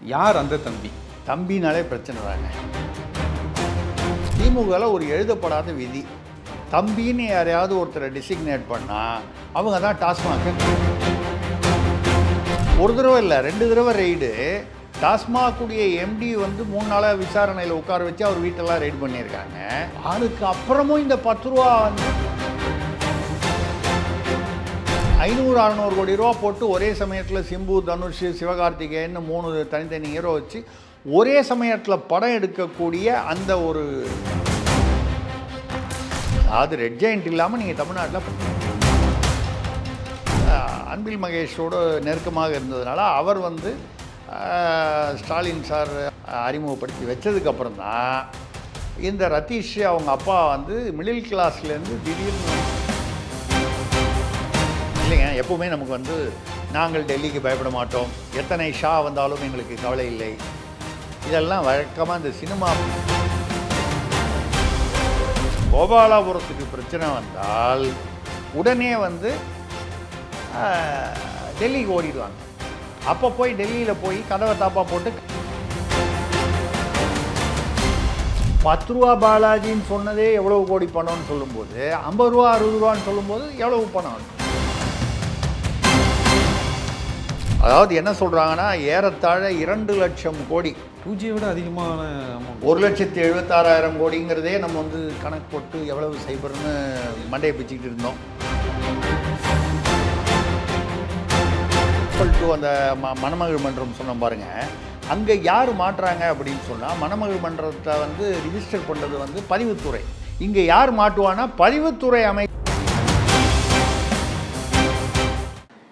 யார் அந்த தம்பி? தம்பினாலே பிரச்சனை தாங்க. திமுகவில் ஒரு எழுதப்படாத விதி. தம்பின்னு யாரையாவது ஒருத்தரை டிசிக்னேட் பண்ணால் அவங்க தான் டாஸ்மாக் ஒரு தடவை இல்லை ரெண்டு தடவை ரெய்டு டாஸ்மாகுடைய எம்டி வந்து மூணு நாளாக விசாரணையில் உட்கார வச்சு அவர் வீட்டெல்லாம் ரெய்டு பண்ணியிருக்காங்க. அதுக்கு அப்புறமும் இந்த பத்து ரூபா வந்து ஐநூறு அறநூறு கோடி ரூபா போட்டு ஒரே சமயத்தில் சிம்பு தனுஷ் சிவகார்த்திகேயன்னு மூணு தனித்தனி ஹீரோ வச்சு ஒரே சமயத்தில் படம் எடுக்கக்கூடிய அந்த ஒரு அது ரெட் ஜெயிண்ட் இல்லாமல் நீங்கள் தமிழ்நாட்டில் அன்பில் மகேஷோட நெருக்கமாக இருந்ததுனால அவர் வந்து ஸ்டாலின் சார் அறிமுகப்படுத்தி வச்சதுக்கப்புறம் தான் இந்த ரதீஷ் அவங்க அப்பா வந்து மிடில் கிளாஸ்லேருந்து திடீர்னு இல்லைங்க எப்பவுமே நமக்கு வந்து நாங்கள் டெல்லிக்கு பயப்பட மாட்டோம். எத்தனை ஷா வந்தாலும் எங்களுக்கு கவலை இல்லை. இதெல்லாம் வழக்கமாக இந்த சினிமா கோபாலாபுரத்துக்கு பிரச்சனை வந்தால் உடனே வந்து டெல்லிக்கு ஓடிடுவாங்க. அப்போ போய் டெல்லியில் போய் கதவை தாப்பா போட்டு பத்து ரூபா பாலாஜின்னு சொன்னதே எவ்வளவு கோடி பணம்னு சொல்லும்போது ஐம்பது ரூபா அறுபது ரூபான்னு சொல்லும்போது எவ்வளவு பணம் அதாவது என்ன சொல்கிறாங்கன்னா ஏறத்தாழ இரண்டு லட்சம் கோடி. டூ ஜியை விட அதிகமான ஒரு லட்சத்தி எழுபத்தாறாயிரம் கோடிங்கிறதே நம்ம வந்து கணக்கு போட்டு எவ்வளவு சைபர்னு மண்டையை பிச்சுக்கிட்டு இருந்தோம். டு அந்த ம மணமகள் மன்றம் சொன்னோம் பாருங்க. அங்கே யார் மாட்டுறாங்க அப்படின்னு சொன்னால் மணமகள் மன்றத்தை வந்து ரிஜிஸ்டர் பண்ணுறது வந்து பதிவுத்துறை. இங்கே யார் மாட்டுவானா பதிவுத்துறை அமை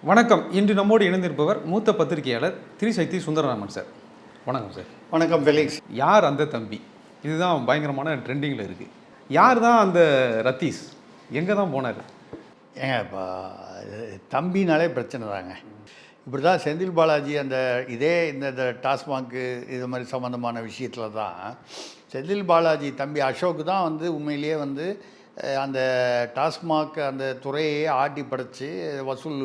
வணக்கம். இன்று நம்மோடு இணைந்திருப்பவர் மூத்த பத்திரிகையாளர் திரிசக்தி சுந்தரராமன் சார். வணக்கம் சார். வணக்கம் ஃபெலிக்ஸ் யார் அந்த தம்பி? இதுதான் பயங்கரமான ட்ரெண்டிங்கில் இருக்குது யார் தான் அந்த ரத்தீஸ்? எங்கே தான் போனார்? ஏங்க இப்போ தம்பினாலே பிரச்சனை தாங்க. இப்படி தான் செந்தில் பாலாஜி அந்த இதே இந்த இந்த டாஸ்மாக்கு இது மாதிரி சம்மந்தமான விஷயத்தில் தான் செந்தில் பாலாஜி தம்பி அசோக் தான் வந்து உண்மையிலேயே வந்து அந்த டாஸ்மாக் அந்த துறையை ஆட்டி படைத்து வசூல்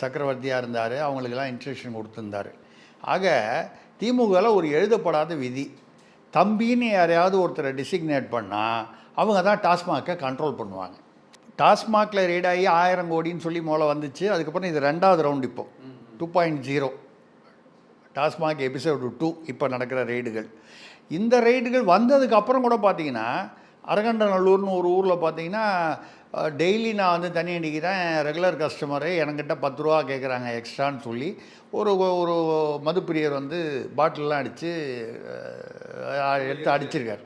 சக்கரவர்த்தியாக இருந்தார். அவங்களுக்கெல்லாம் இன்ஸ்ட்ரக்ஷன் கொடுத்துருந்தார். ஆக திமுகவில் ஒரு எழுதப்படாத விதி. தம்பின்னு யாரையாவது ஒருத்தரை டிசிக்னேட் பண்ணால் அவங்க தான் டாஸ்மாக்கை கண்ட்ரோல் பண்ணுவாங்க. டாஸ்மாகில் ரீட் ஆகி ஆயிரம் கோடின்னு சொல்லி முதல்ல வந்துச்சு. அதுக்கப்புறம் இது ரெண்டாவது ரவுண்ட் இப்போ. Two point zero TASMAC episode two இப்போ நடக்கிற ரெய்டுகள் இந்த ரெய்டுகள் வந்ததுக்கு அப்புறம் கூட பார்த்தீங்கன்னா அரகண்டநல்லூர்னு ஒரு ஊரில் பார்த்தீங்கன்னா டெய்லி நான் வந்து தண்ணி அடிக்கிறேன் ரெகுலர் கஸ்டமரு என்கிட்ட பத்து ரூபா கேட்குறாங்க எக்ஸ்ட்ரான்னு சொல்லி ஒரு ஒரு மதுப்பிரியர் வந்து பாட்டிலெலாம் அடித்து எடுத்து அடிச்சிருக்கார்.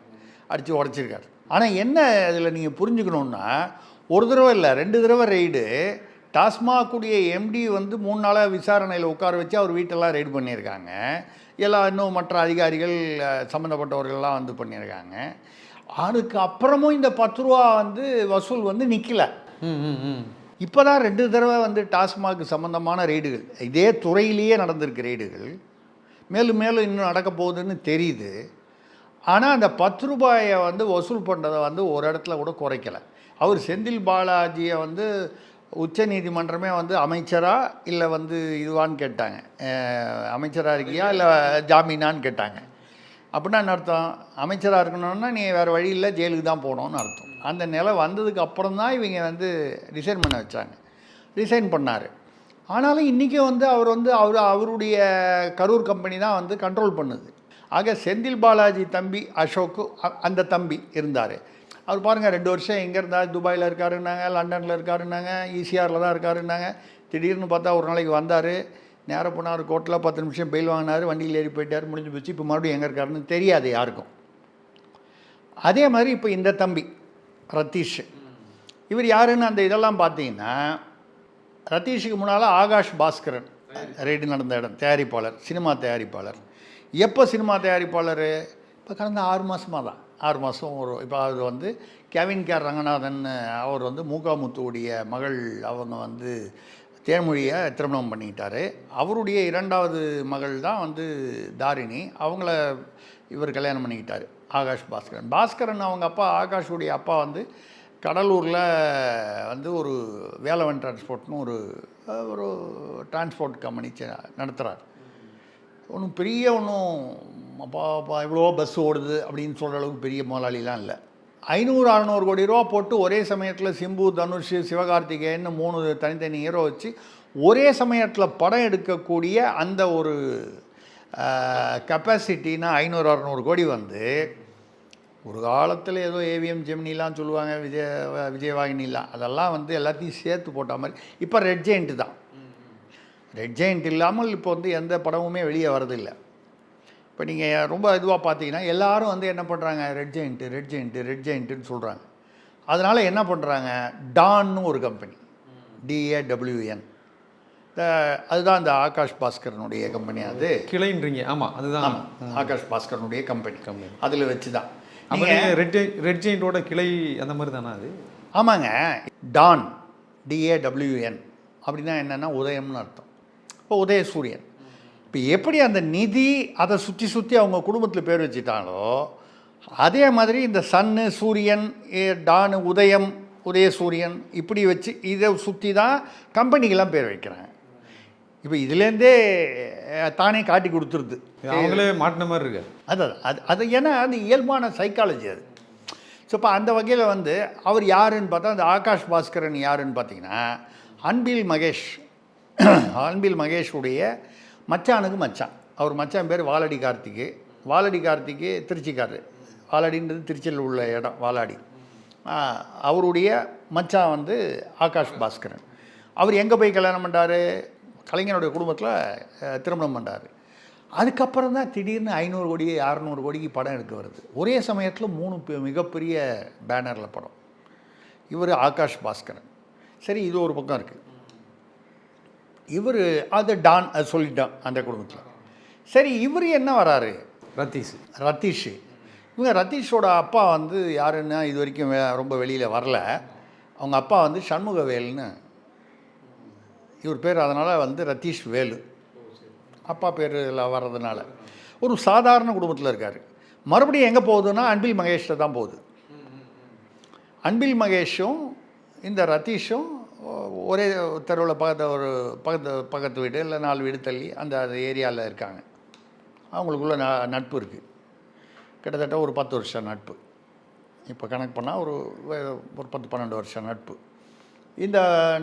அடித்து உடச்சிருக்கார். ஆனால் என்ன இதில் நீங்கள் புரிஞ்சுக்கணுன்னா ஒரு தடவை இல்லை ரெண்டு தடவை ரெய்டு டாஸ்மாகுடைய எம்டி வந்து மூணு நாளாக விசாரணையில் உட்கார வச்சு அவர் வீட்டெல்லாம் ரெய்டு பண்ணியிருக்காங்க. எல்லாம் இன்னும் மற்ற அதிகாரிகள் சம்மந்தப்பட்டவர்கள்லாம் வந்து பண்ணியிருக்காங்க. அதுக்கு அப்புறமும் இந்த பத்து ரூபா வந்து வசூல் வந்து நிற்கல இப்போ தான் ரெண்டு தடவை வந்து டாஸ்மாக் சம்மந்தமான ரெய்டுகள் இதே துறையிலேயே நடந்திருக்கு ரெய்டுகள் மேலும் மேலும் இன்னும் நடக்க போகுதுன்னு தெரியுது. ஆனால் அந்த பத்து ரூபாயை வந்து வசூல் பண்ணுறதை வந்து ஒரு இடத்துல கூட குறைக்கல. அவர் செந்தில் பாலாஜியை வந்து உச்ச நீதிமன்றமே வந்து அமைச்சரா இல்லை வந்து இதுவான்னு கேட்டாங்க? அஹ், அமைச்சரா இருக்கியா? இல்லை ஜாமீனான்னு கேட்டாங்க. அப்படின்னா என்ன அர்த்தம்? அமைச்சராக இருக்கணும்னா நீ வேறு வழி இல்லை ஜெயிலுக்கு தான் போகணும்னு அர்த்தம். அந்த நிலை வந்ததுக்கு அப்புறம் தான் இவங்க வந்து ரிசைன் பண்ண வச்சாங்க. ரிசைன் பண்ணார். ஆனாலும் இன்றைக்கும் வந்து அவர் வந்து அவர் அவருடைய கரூர் கம்பெனி தான் வந்து கண்ட்ரோல் பண்ணுது. ஆக செந்தில் பாலாஜி தம்பி அசோக்கு அ- அந்த தம்பி இருந்தார். அவர் பாருங்கள் ரெண்டு வருஷம் எங்கே இருந்தார்? துபாயில் இருக்காருன்னாங்க லண்டனில் இருக்காருன்னாங்க ஈசிஆரில் தான் இருக்காருன்னாங்க. திடீர்னு பார்த்தா ஒரு நாளைக்கு வந்தார். நேராக போனார் கோர்ட்டில் பத்து நிமிஷம் பெயில் வாங்கினார் வண்டியில் ஏறி போயிட்டார் முடிஞ்சு போச்சு. இப்போ மறுபடியும் எங்கே இருக்காருன்னு தெரியாது யாருக்கும். அதே மாதிரி இப்போ இந்த தம்பி ரத்தீஷ். இவர் யாருன்னு அந்த இதெல்லாம் பார்த்தீங்கன்னா ரத்தீஷுக்கு முன்னால் ஆகாஷ் பாஸ்கரன் ரெய்டு நடந்த இடம் தயாரிப்பாளர் சினிமா தயாரிப்பாளர். எப்போ சினிமா தயாரிப்பாளர்? இப்போ கடந்த ஆறு மாதமாக தான் ஆறு மாதம் ஒரு இப்போ அவர் வந்து கெவின் கேர் ரங்கநாதன் அவர் வந்து மூகாமுத்துவுடைய மகள் அவங்க வந்து தேன்மொழியை திருமணம் பண்ணிக்கிட்டாரு. அவருடைய இரண்டாவது மகள் தான் வந்து தாரிணி. அவங்கள இவர் கல்யாணம் பண்ணிக்கிட்டாரு ஆகாஷ் பாஸ்கரன். பாஸ்கரன் அவங்க அப்பா ஆகாஷுடைய அப்பா வந்து கடலூரில் வந்து ஒரு வேலவன் டிரான்ஸ்போர்ட்னு ஒரு ஒரு டிரான்ஸ்போர்ட் கம்பெனி நடத்துகிறார் ஒன்றும் பெரிய ஒன்றும் அப்பா அப்பா இவ்வளோ பஸ் ஓடுது அப்படின்னு சொல்கிற அளவுக்கு பெரிய முதலாளிலாம் இல்லை. ஐநூறு அறநூறு கோடி ரூபா போட்டு ஒரே சமயத்தில் சிம்பு தனுஷ் சிவகார்த்திகேயன்னு மூணு தனித்தனி ஹீரோ வச்சு ஒரே சமயத்தில் படம் எடுக்கக்கூடிய அந்த ஒரு கெப்பாசிட்டின்னா ஐநூறு அறநூறு கோடி வந்து ஒரு காலத்தில் ஏதோ ஏவிஎம் ஜெமினிலாம் சொல்லுவாங்க விஜய விஜயவாகினிலாம். அதெல்லாம் வந்து எல்லாத்தையும் சேர்த்து போட்ட மாதிரி. இப்போ ரெட் ஜெயிண்ட்டு தான். ரெட் ஜெயிண்ட் இல்லாமல் இப்போ வந்து எந்த படமுமே வெளியே வரதில்லை இப்போ நீங்கள் ரொம்ப இதுவாக பார்த்தீங்கன்னா எல்லாரும் வந்து என்ன பண்ணுறாங்க Red Giant Red Giant Red ஜெயிண்ட்டுன்னு சொல்கிறாங்க அதனால் என்ன பண்ணுறாங்க டான்னு ஒரு கம்பெனி டிஏடபிள்யூஎன் அதுதான் இந்த ஆகாஷ் பாஸ்கரனுடைய கம்பெனி அது. கிளைன்றீங்க. ஆமாம் அதுதான். ஆமாம் ஆகாஷ் பாஸ்கரனுடைய கம்பெனி கம்பெனி. அதில் வச்சு தான் நீங்கள் ரெட் ரெட் ஜெயிண்டோட கிளை அந்த மாதிரி தானே அது? ஆமாங்க. டான் டிஏடபிள்யூஎன் அப்படின்னா என்னென்னா உதயம்னு அர்த்தம். இப்போ உதயசூரியன். இப்போ எப்படி அந்த நிதி அதை சுற்றி சுற்றி அவங்க குடும்பத்தில் பேர் வச்சுட்டாங்களோ அதே மாதிரி இந்த சன்னு சூரியன் டானு உதயம் உதயசூரியன் இப்படி வச்சு இதை சுற்றி தான் கம்பெனிக்கெல்லாம் பேர் வைக்கிறாங்க. இப்போ இதுலேருந்தே தானே காட்டி கொடுத்துருது. அவங்களே மாட்டின மாதிரி இருக்கு. அது அது அது ஏன்னா அது இயல்பான சைக்காலஜி அது. ஸோ இப்போ அந்த வகையில் வந்து அவர் யாருன்னு பார்த்தா அந்த ஆகாஷ் பாஸ்கரன் யாருன்னு பார்த்தீங்கன்னா அன்பில் மகேஷ். அன்பில் மகேஷுடைய மச்சானுக்கு மச்சான். அவர் மச்சான் பேர் வாலடி கார்த்திக்கு வாலடி கார்த்திக்கு திருச்சிக்காரரு. வாலடின்றது திருச்சியில் உள்ள இடம் வாலாடி. அவருடைய மச்சான் வந்து ஆகாஷ் பாஸ்கரன். அவர் எங்கே போய் கல்யாணம் பண்ணாரு கலைஞனுடைய குடும்பத்தில் திருமணம் பண்ணார் அதுக்கப்புறம் தான் திடீர்னு ஐநூறு கோடி அறநூறு கோடிக்கு படம் எடுக்க வருது. ஒரே சமயத்தில் மூணு பெ- மிகப்பெரிய பேனரில் படம். இவர் ஆகாஷ் பாஸ்கரன். சரி இது ஒரு பக்கம் இருக்குது இவர் அது டான் அது சொல்லிட்டான் அந்த குடும்பத்தில். சரி இவர் என்ன வராரு? ரத்தீஸ் ரத்தீஷ். இவங்க ரத்தீஷோட அப்பா வந்து யாருன்னா இது வரைக்கும் ரொம்ப வெளியில் வரல. அவங்க அப்பா வந்து சண்முகவேல்னு இவர் பேர் அதனால் வந்து ரத்தீஷ் வேலு. அப்பா பேரில் வர்றதுனால. ஒரு சாதாரண குடும்பத்தில் இருக்கார். மறுபடியும் எங்கே போகுதுன்னா அன்பில் மகேஷ்ட தான் போகுது. அன்பில் மகேஷும் இந்த ரத்தீஷும் ஒரே தெருவில் பக்கத்து ஒரு பக்கத்து பக்கத்து வீடு இல்லை நாலு வீடு தள்ளி அந்த ஏரியாவில் இருக்காங்க. அவங்களுக்குள்ள ந நட்பு இருக்குது கிட்டத்தட்ட ஒரு பத்து வருஷம் நட்பு. இப்போ கணக்கு பண்ணால் ஒரு ஒரு பத்து பன்னெண்டு வருஷம் நட்பு. இந்த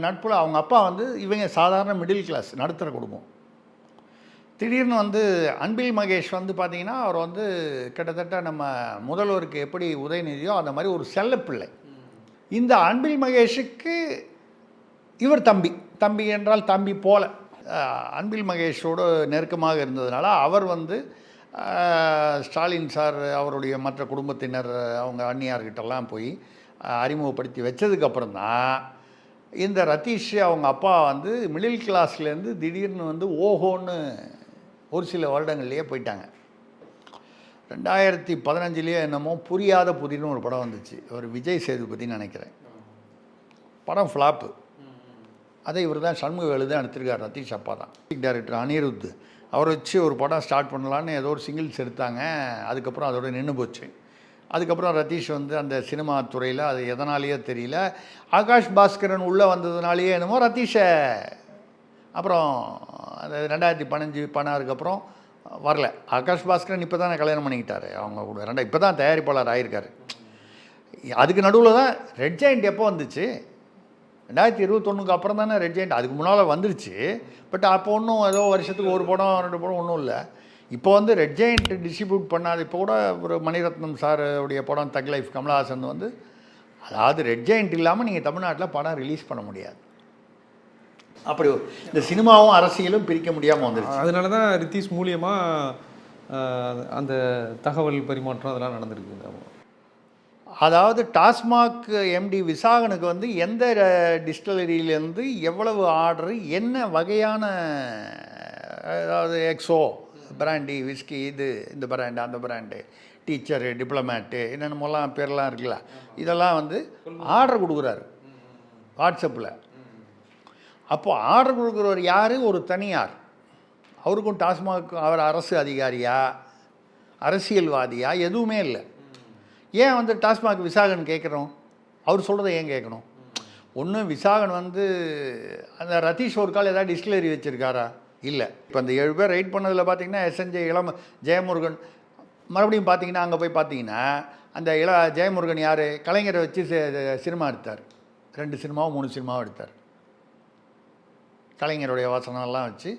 நட்பில் அவங்க அப்பா வந்து இவங்க சாதாரண மிடில் கிளாஸ் நடுத்தர குடும்பம். திடீர்னு வந்து அன்பில் மகேஷ் வந்து பார்த்தீங்கன்னா அவர் வந்து கிட்டத்தட்ட நம்ம முதல்வருக்கு எப்படி உதயநிதியோ அந்த மாதிரி ஒரு செல்லப்பிள்ளை இந்த அன்பில் மகேஷுக்கு இவர் தம்பி. தம்பி என்றால் தம்பி போல. அன்பில் மகேஷோடு நெருக்கமாக இருந்ததுனால அவர் வந்து ஸ்டாலின் சார் அவருடைய மற்ற குடும்பத்தினர் அவங்க அந்நியார்கிட்டலாம் போய் அறிமுகப்படுத்தி வச்சதுக்கப்புறம் தான் இந்த ரத்தீஷ் அவங்க அப்பா வந்து மிடில் கிளாஸ்லேருந்து திடீர்னு வந்து ஓஹோன்னு ஒரு சில வருடங்கள்லேயே போயிட்டாங்க. ரெண்டாயிரத்தி பதினஞ்சுலேயே என்னமோ புரியாத புதிர்னு ஒரு படம் வந்துச்சு. ஒரு விஜய் சேதுபதினு நினைக்கிறேன். படம் ஃப்ளாப்பு அதை இவர் தான் சண்முக தான் எடுத்திருக்கார் ரத்தீஷ் அப்பா தான். டைரக்டர் அனிருத். அவரை வச்சு ஒரு படம் ஸ்டார்ட் பண்ணலான்னு ஏதோ ஒரு சிங்கிள்ஸ் எடுத்தாங்க அதுக்கப்புறம் அதோட நின்று போச்சு. அதுக்கப்புறம் ரத்தீஷ் வந்து அந்த சினிமா துறையில் அது எதனாலேயோ தெரியல. ஆகாஷ் பாஸ்கரன் உள்ளே வந்ததுனாலேயே என்னமோ ரதீஷை அப்புறம் அந்த ரெண்டாயிரத்தி பதினஞ்சு பதினாறுக்கு அப்புறம் வரல. ஆகாஷ் பாஸ்கரன் இப்போ தான் கல்யாணம் பண்ணிக்கிட்டார். அவங்க கூட ரெண்டா இப்போ தான் தயாரிப்பாளர் ஆகியிருக்காரு அதுக்கு நடுவில் தான் ரெட் ஜெயிண்ட் எப்போ வந்துச்சு? ரெண்டாயிரத்தி இருபத்தொன்னுக்கு அப்புறம் தானே ரெட் ஜெயிண்ட் அதுக்கு முன்னால் வந்துருச்சு. பட் அப்போ ஒன்றும் ஏதோ வருஷத்துக்கு ஒரு படம் ரெண்டு படம் ஒன்றும் இல்லை. இப்போ வந்து ரெட் ஜெயிண்ட் டிஸ்ட்ரிபியூட் பண்ணாது இப்போ கூட ஒரு மணிரத்னம் சாருடைய படம் தக் லைஃப் கமலஹாசன் வந்து அதாவது ரெட் ஜெயிண்ட் இல்லாமல் நீங்கள் தமிழ்நாட்டில் படம் ரிலீஸ் பண்ண முடியாது. அப்படி இந்த சினிமாவும் அரசியலும் பிரிக்க முடியாமல் வந்துருச்சு. அதனால தான் ரித்தீஷ் மூலியமாக அந்த தகவல் பரிமாற்றம் அதெல்லாம் நடந்திருக்கு அதாவது டாஸ்மாக் எம்டி விசாகனுக்கு வந்து எந்த டிஸ்டிலரியிலேருந்து எவ்வளவு ஆர்டர் என்ன வகையான அதாவது எக்ஸோ பிராண்டி விஸ்கி இது இந்த பிராண்டு அந்த பிராண்டு டீச்சரு டிப்ளமேட்டு என்னென்னமோலாம் பேர்லாம் இருக்குல்ல இதெல்லாம் வந்து ஆர்டர் கொடுக்குறாரு வாட்ஸ்அப்பில். அப்போ ஆர்டர் கொடுக்குறவர் யார்? ஒரு தனியார். அவருக்கும் டாஸ்மாக் அவர் அரசு அதிகாரியா? அரசியல்வாதியா? எதுவுமே இல்லை. ஏன் வந்து டாஸ்மாக் விசாகன் கேட்குறோம்? அவர் சொல்கிறத ஏன் கேட்கணும்? ஒன்று விசாகன் வந்து அந்த ரதீஷ் ஒரு கால் ஏதாவது டிஸ்டிலரி வச்சுருக்காரா? இல்லை. இப்போ அந்த ஏழு பேர் ரைட் பண்ணதில் பார்த்தீங்கன்னா எஸ்என்ஜே இளம ஜெயமுருகன். மறுபடியும் பார்த்தீங்கன்னா அங்கே போய் பார்த்தீங்கன்னா அந்த இள ஜெயமுருகன் யார்? கலைஞரை வச்சு சினிமா எடுத்தார். ரெண்டு சினிமாவும் மூணு சினிமாவும் எடுத்தார். கலைஞருடைய வசனம்லாம் வச்சு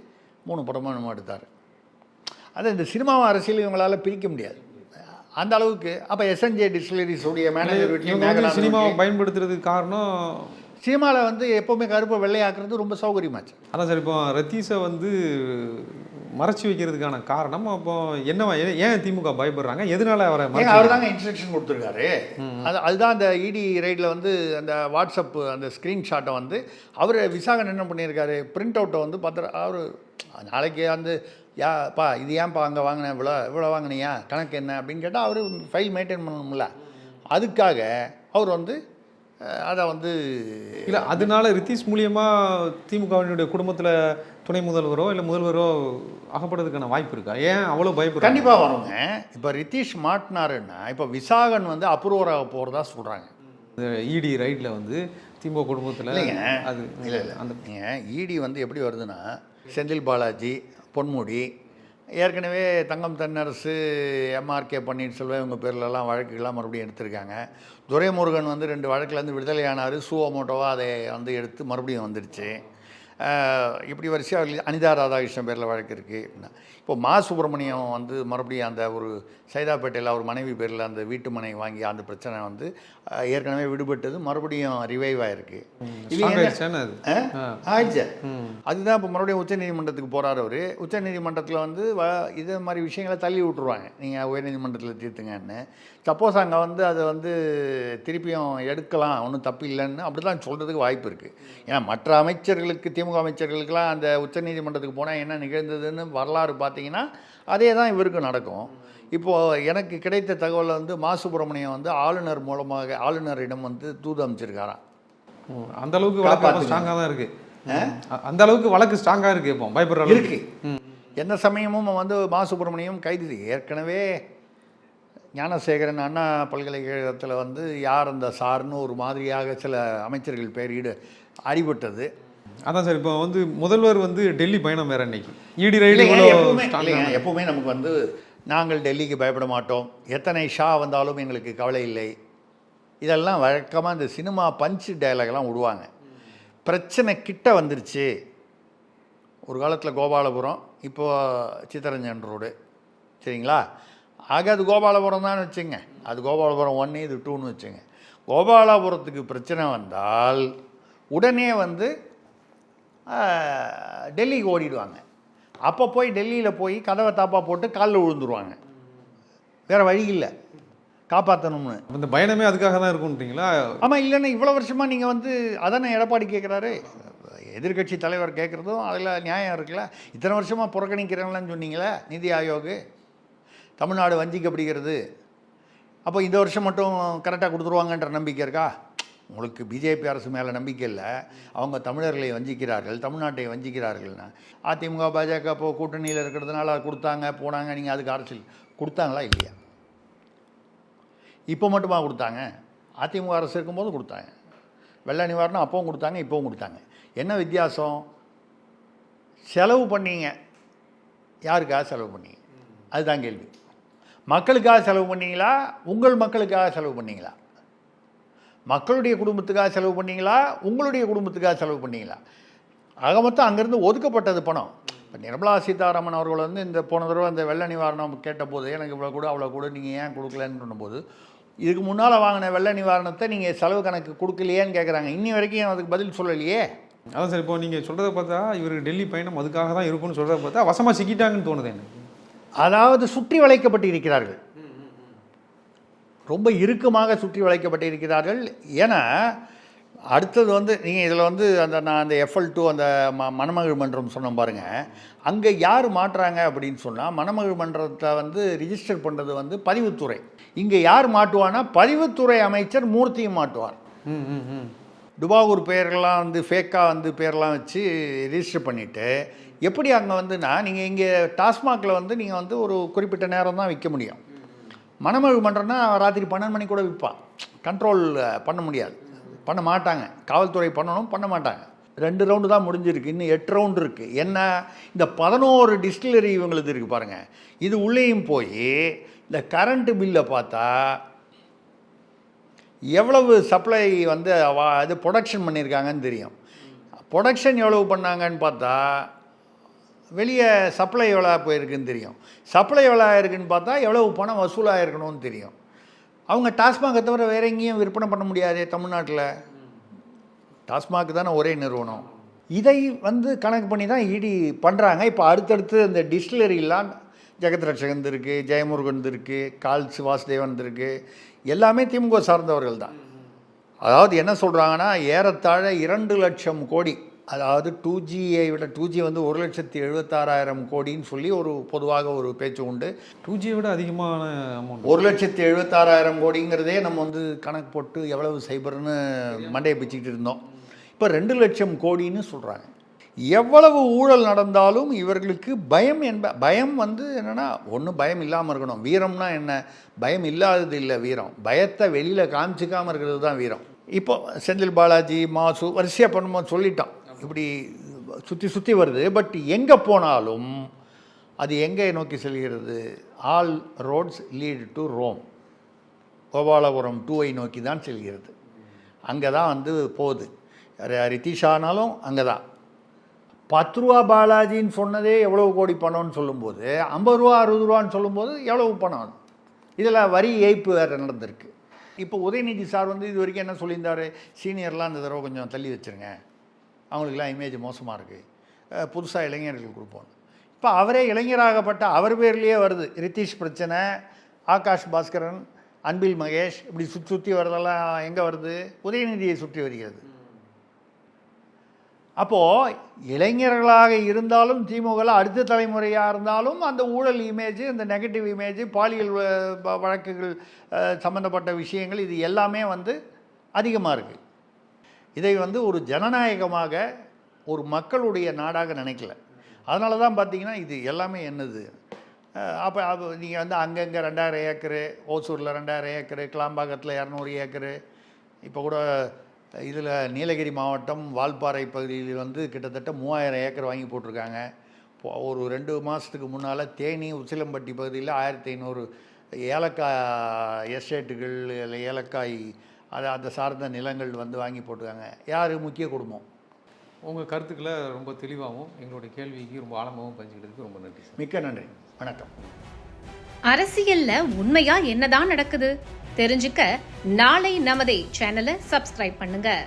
மூணு படமும் நம்ம எடுத்தார். அது இந்த சினிமாவும் அரசியல் இவங்களால் பிரிக்க முடியாது. அந்த அளவுக்கு. அப்போ எஸ்என்ஜே டிஸ்டிலரிஸ் உடைய மேனேஜர் வீட்லையும் சினிமாவை பயன்படுத்துறதுக்கு காரணம் சினிமாவில் வந்து எப்போவுமே கருப்பை வெள்ளையாக்குறது ரொம்ப சௌகரியமாச்சு. அதான் சார் இப்போ ரத்தீஷை வந்து மறைச்சி வைக்கிறதுக்கான காரணம் அப்போ என்ன ஏன் ஏன் திமுக பயப்படுறாங்க? எதனால அவரை அவர் தாங்க இன்ஸ்ட்ரக்ஷன் கொடுத்துருக்காரு. அது அதுதான் அந்த இடி ரைடில் வந்து அந்த வாட்ஸ்அப் அந்த ஸ்க்ரீன்ஷாட்டை வந்து அவர் விசாகன் என்ன பண்ணியிருக்காரு? பிரிண்ட் அவுட்டை வந்து பத்திர அவர் நாளைக்கு வந்து யா பா இது ஏன்ப்பா அங்கே வாங்கினேன் இவ்வளோ இவ்வளோ வாங்கினியா? கணக்கு என்ன? அப்படின்னு கேட்டால் அவர் ஃபைல் மெயின்டைன் பண்ணணும்ல. அதுக்காக அவர் வந்து அதை வந்து இல்ல அதனால ரித்தீஷ் மூலியமா திமுகவினுடைய குடும்பத்துல துணை முதல்வரோ இல்ல முதல்வரோ அகப்படுறதுக்கான வாய்ப்பு இருக்கா? ஏன் அவ்வளவு பயப்படுறாங்க? கண்டிப்பாக வருங்க. இப்போ ரித்தீஷ் மாட்டினாருன்னா இப்போ விசாகன் வந்து அப்ரூவராக போகிறதா சொல்கிறாங்க இடி ரைட்ல வந்து திமுக குடும்பத்துல இல்லைங்க. அது இல்லை இல்லை. அந்த இடி வந்து எப்படி வருதுன்னா செந்தில் பாலாஜி பொன்முடி ஏற்கனவே தங்கம் தென்னரசு எம்ஆர்கே பன்னீர்செல்வம் இவங்க பேர்லலாம் வழக்குகள்லாம் மறுபடியும் எடுத்திருக்காங்க. துரைமுருகன் வந்து ரெண்டு வழக்குலேருந்து விடுதலை ஆனார் சுவோமோட்டோவாக அதை வந்து எடுத்து மறுபடியும் வந்துடுச்சு இப்படி வரிசையாக அனிதா ராதாகிருஷ்ணன் பேரில் வழக்கு இருக்குது இப்போ மா சுப்பிரமணியம் வந்து மறுபடியும் அந்த ஒரு சைதாப்பேட்டையில் அவர் மனைவி பேரில் அந்த வீட்டு மனை வாங்கி அந்த பிரச்சனை வந்து ஏற்கனவே விடுபட்டது மறுபடியும் ரிவைவ் ஆயிருக்கு. இது? ஆயிடுச்சு அதுதான் இப்போ மறுபடியும் உச்சநீதிமன்றத்துக்கு போகிறார் அவர். உச்சநீதிமன்றத்தில் வந்து வ இதே மாதிரி விஷயங்களை தள்ளி விட்டுருவாங்க. நீங்கள் உயர்நீதிமன்றத்தில் தீர்த்துங்கன்னு. சப்போஸ் அங்கே வந்து அதை வந்து திருப்பியும் எடுக்கலாம் ஒன்றும் தப்பு இல்லைன்னு அப்படி தான் சொல்கிறதுக்கு வாய்ப்பு இருக்குது ஏன்னா மற்ற அமைச்சர்களுக்கு திமுக அமைச்சர்களுக்கெல்லாம் அந்த உச்சநீதிமன்றத்துக்கு போனால் என்ன நிகழ்ந்ததுன்னு வரலாறு பார்த்தீங்கன்னா அதே தான் இவருக்கு நடக்கும். இப்போது எனக்கு கிடைத்த தகவல் வந்து மா. சுப்பிரமணியம் வந்து ஆளுநர் மூலமாக ஆளுநரிடம் வந்து தூது அமைச்சிருக்காராம் அந்த அளவுக்கு வழக்கு காப்பாத்துங்க. ஸ்ட்ராங்கா தான் இருக்கு. அ- அந்த அளவுக்கு வழக்கு ஸ்ட்ராங்கா இருக்கு இப்போ பயப்படுற இருக்கு. எந்த சமயமும் வந்து மா. சுப்பிரமணியம் கைது. ஏற்கனவே ஞானசேகரன் அண்ணா பல்கலைக்கழகத்தில் வந்து யார் அந்த சார்னு ஒரு மாதிரியாக சில அமைச்சர்கள் பேர் ஈடு அடிபட்டது அதான் சார் இப்போ வந்து முதல்வர் வந்து டெல்லி பயணம் வேற இன்னைக்கு. இடி ரைடு எப்பவுமே நமக்கு வந்து நாங்கள் டெல்லிக்கு பயப்பட மாட்டோம். எத்தனை ஷா வந்தாலும் எங்களுக்கு கவலை இல்லை. இதெல்லாம் வழக்கமாக இந்த சினிமா பஞ்சு டயலாக்லாம் விடுவாங்க. பிரச்சனை கிட்ட வந்துருச்சு. ஒரு காலத்தில் கோபாலபுரம் இப்போ சித்தரஞ்சன் ரோடு. சரிங்களா? ஆக அது கோபாலபுரம் தான் வச்சுங்க. அது கோபாலபுரம் ஒன்று இது டூன்னு வச்சுங்க. கோபாலபுரத்துக்கு பிரச்சனை வந்தால் உடனே வந்து டெல்லிக்கு ஓடிடுவாங்க. அப்போ போய் டெல்லியில் போய் கதவை தாப்பா போட்டு காலில் விழுந்துருவாங்க. வேறு வழி இல்லை. காப்பாற்றணும்னு இந்த பயணமே அதுக்காக தான் இருக்குன்றீங்களா ஆமாம் இல்லைன்னா இவ்வளோ வருஷமாக நீங்கள் வந்து அதானே எடப்பாடி கேட்குறாரு எதிர்க்கட்சி தலைவர் கேட்குறதும் அதில் நியாயம் இருக்குல்ல. இத்தனை வருஷமாக புறக்கணிக்கிறேன்லாம் சொன்னீங்களே நிதி ஆயோக். தமிழ்நாடு வஞ்சிக்கப்படுகிறது. அப்போ இந்த வருஷம் மட்டும் கரெக்டாக கொடுத்துருவாங்கன்ற நம்பிக்கை இருக்கா? உங்களுக்கு பிஜேபி அரசு மேலே நம்பிக்கை இல்லை. அவங்க தமிழர்களை வஞ்சிக்கிறார்கள் தமிழ்நாட்டை வஞ்சிக்கிறார்கள்னா அதிமுக பாஜக இப்போ கூட்டணியில் இருக்கிறதுனால கொடுத்தாங்க போனாங்க நீங்கள் அதுக்கு அரசியல் கொடுத்தாங்களா இல்லையா? இப்போ மட்டுமா கொடுத்தாங்க? அதிமுக அரசு இருக்கும்போது கொடுத்தாங்க. வெள்ள நிவாரணம் அப்பவும் கொடுத்தாங்க இப்போவும் கொடுத்தாங்க. என்ன வித்தியாசம்? செலவு பண்ணீங்க. யாருக்காக செலவு பண்ணீங்க? அதுதான் கேள்வி. மக்களுக்காக செலவு பண்ணீங்களா? உங்கள் மக்களுக்காக செலவு பண்ணீங்களா? மக்களுடைய குடும்பத்துக்காக செலவு பண்ணீங்களா? உங்களுடைய குடும்பத்துக்காக செலவு பண்ணீங்களா? ஆக மொத்தம் அங்கேருந்து ஒதுக்கப்பட்டது பணம். இப்போ நிர்மலா சீதாராமன் அவர்கள் வந்து இந்த போன தடவை அந்த வெள்ள நிவாரணம் கேட்டபோது எனக்கு இவ்வளோ கூட அவ்வளோ கூட நீங்கள் ஏன் கொடுக்கலன்னு சொன்னபோது இதுக்கு முன்னால் வாங்கின வெள்ள நிவாரணத்தை நீங்கள் செலவு கணக்கு கொடுக்கலையேன்னு கேட்குறாங்க இன்னி வரைக்கும் அதுக்கு பதில் சொல்லலையே? அதான் சார் இப்போ நீங்க சொல்றதை பார்த்தா இவருக்கு டெல்லி பயணம் அதுக்காக தான் இருக்கும்னு சொல்றதை பார்த்தா வசமா சிக்கிட்டாங்கன்னு தோணுது எனக்கு. அதாவது சுற்றி வளைக்கப்பட்டு இருக்கிறார்கள். ரொம்ப இறுக்கமாக சுற்றி வளைக்கப்பட்டு இருக்கிறார்கள் ஏன்னா அடுத்தது வந்து நீங்கள் இதில் வந்து அந்த நான் அந்த எஃப்எல் டூ அந்த ம மணமகள் மன்றம் சொன்னேன் பாருங்கள் அங்கே யார் மாட்டுறாங்க அப்படின்னு சொன்னால் மணமகள் மன்றத்தை வந்து ரிஜிஸ்டர் பண்ணுறது வந்து பதிவுத்துறை. இங்கே யார் மாட்டுவான்னா பதிவுத்துறை அமைச்சர் மூர்த்தியும் மாட்டுவார். டுபாகூர் பெயர்கள்லாம் வந்து ஃபேக்காக வந்து பேர்லாம் வச்சு ரிஜிஸ்டர் பண்ணிவிட்டு எப்படி அங்கே வந்துன்னா நீங்கள் இங்கே டாஸ்மாகில் வந்து நீங்கள் வந்து ஒரு குறிப்பிட்ட நேரம் தான் விற்க முடியும். மனமழிவு மன்றம்னா ராத்திரி பன்னெண்டு மணி கூட விற்பான். கண்ட்ரோல் பண்ண முடியாது. பண்ண மாட்டாங்க. காவல்துறை பண்ணணும் பண்ண மாட்டாங்க. ரெண்டு ரவுண்டு தான் முடிஞ்சிருக்கு. இன்னும் எட்டு ரவுண்டு இருக்குது என்ன? இந்த பதினோரு டிஸ்டிலரி இவங்களுக்கு இருக்குது பாருங்கள் இது உள்ளேயும் போய் இந்த கரண்ட்டு பில்லை பார்த்தா எவ்வளவு சப்ளை வந்து இது ப்ரொடக்ஷன் பண்ணியிருக்காங்கன்னு தெரியும். ப்ரொடக்ஷன் எவ்வளவு பண்ணாங்கன்னு பார்த்தா வெளியே சப்ளை எவ்வளோ போயிருக்குன்னு தெரியும். சப்ளை எவ்வளோ ஆயிருக்குன்னு பார்த்தா எவ்வளவு பணம் வசூலாயிருக்கணும்னு தெரியும். அவங்க டாஸ்மாகை தவிர வேற எங்கேயும் விற்பனை பண்ண முடியாதே தமிழ்நாட்டில். டாஸ்மாக் தானே ஒரே நிறுவனம். இதை வந்து கணக்கு பண்ணி தான் இடி பண்ணுறாங்க இப்போ அடுத்தடுத்து இந்த டிஸ்டிலரிலாம் ஜெகத் ரட்சகன் இருக்கு ஜெயமுருகன் இருக்கு கால் வாசுதேவன் இருக்கு. எல்லாமே திமுக சார்ந்தவர்கள் தான். அதாவது என்ன சொல்கிறாங்கன்னா ஏறத்தாழ இரண்டு லட்சம் கோடி அதாவது டூ ஜியை விட டூ ஜி வந்து ஒரு லட்சத்தி எழுபத்தாறாயிரம் கோடின்னு சொல்லி ஒரு பொதுவாக ஒரு பேச்சு உண்டு. டூ ஜியை விட அதிகமான அமௌண்ட் ஒரு லட்சத்தி எழுபத்தாறாயிரம் கோடிங்கிறதே நம்ம வந்து கணக்கு போட்டு எவ்வளவு சைபர்னு மண்டையை பிச்சுக்கிட்டு இருந்தோம். இப்போ ரெண்டு லட்சம் கோடின்னு சொல்கிறாங்க எவ்வளவு ஊழல் நடந்தாலும் இவர்களுக்கு பயம் என்ப பயம் வந்து என்னென்னா ஒன்றும் பயம் இல்லாமல் இருக்கணும். வீரம்னா என்ன? பயம் இல்லாதது இல்லை வீரம். பயத்தை வெளியில் காமிச்சிக்காமல் இருக்கிறது தான் வீரம். இப்போ செந்தில் பாலாஜி மாசு வரிசையாக பண்ணும்போது சொல்லிட்டோம். இப்படி சுற்றி சுற்றி வருது. பட் எங்கே போனாலும் அது எங்கே நோக்கி செல்கிறது? All roads lead to Rome. Gopalapuram டூவை நோக்கி தான் செல்கிறது. அங்கே தான் வந்து போகுது. ரித்திஷானாலும் அங்கே தான். பத்து ரூபா பாலாஜின்னு சொன்னதே எவ்வளவு கோடி பணம்னு சொல்லும்போது ஐம்பது ரூபா அறுபது ரூபான்னு சொல்லும்போது எவ்வளவு பணம் இதில் வரி ஏய்ப்பு வேறு நடந்திருக்கு. இப்போ உதயநிதி சார் வந்து இது வரைக்கும் என்ன சொல்லியிருந்தார்? சீனியர்லாம் இந்த தடவை கொஞ்சம் தள்ளி வச்சுருங்க. அவங்களுக்குலாம் இமேஜ் மோசமாக இருக்குது புதுசாக இளைஞர்களுக்கு கொடுப்போம். இப்போ அவரே இளைஞராகப்பட்ட அவர் பேர்லேயே வருது. ரித்தீஷ் பிரச்சனை ஆகாஷ் பாஸ்கரன் அன்பில் மகேஷ் இப்படி சுற்றி சுற்றி வரதெல்லாம் எங்கே வருது? உதயநிதியை சுற்றி வருகிறது. அப்போது இளைஞர்களாக இருந்தாலும் திமுகவில் அடுத்த தலைமுறையாக இருந்தாலும் அந்த ஊழல் இமேஜ் இந்த நெகட்டிவ் இமேஜ் பாலியல் வ- வழக்குகள் சம்மந்தப்பட்ட விஷயங்கள் இது எல்லாமே வந்து அதிகமாக இருக்குது இதை வந்து ஒரு ஜனநாயகமாக ஒரு மக்களுடைய நாடாக நினைக்கல. அதனால தான் பார்த்தீங்கன்னா இது எல்லாமே என்னது? அப்போ அப்போ நீங்கள் வந்து அங்கங்கே ரெண்டாயிரம் ஏக்கரு ஓசூரில் ரெண்டாயிரம் ஏக்கரு கிளாம்பாக்கத்தில் இரநூறு ஏக்கரு இப்போ கூட இதில் நீலகிரி மாவட்டம் வால்பாறை பகுதியில் வந்து கிட்டத்தட்ட மூவாயிரம் ஏக்கர் வாங்கி போட்டிருக்காங்க. ஒரு ரெண்டு மாதத்துக்கு முன்னால் தேனி உசிலம்பட்டி பகுதியில் ஆயிரத்தி ஐநூறு ஏலக்காய் எஸ்டேட்டுகள் இல்லை ஏலக்காய் அது அந்த சார்ந்த நிலங்கள் வந்து வாங்கி போட்டிருக்காங்க. யார்? முக்கிய குடும்பம். உங்கள் கருத்துக்களை ரொம்ப தெளிவாகவும் எங்களுடைய கேள்விக்கு ரொம்ப ஆழமாகவும் பஞ்சுக்கிட்டதுக்கு ரொம்ப நன்றி சார். மிக்க நன்றி. வணக்கம். அரசியல்ல உண்மையா என்னதான் நடக்குது? தெரிஞ்சுக்க நாளை நமதே சேனலை சப்ஸ்கிரைப் பண்ணுங்க.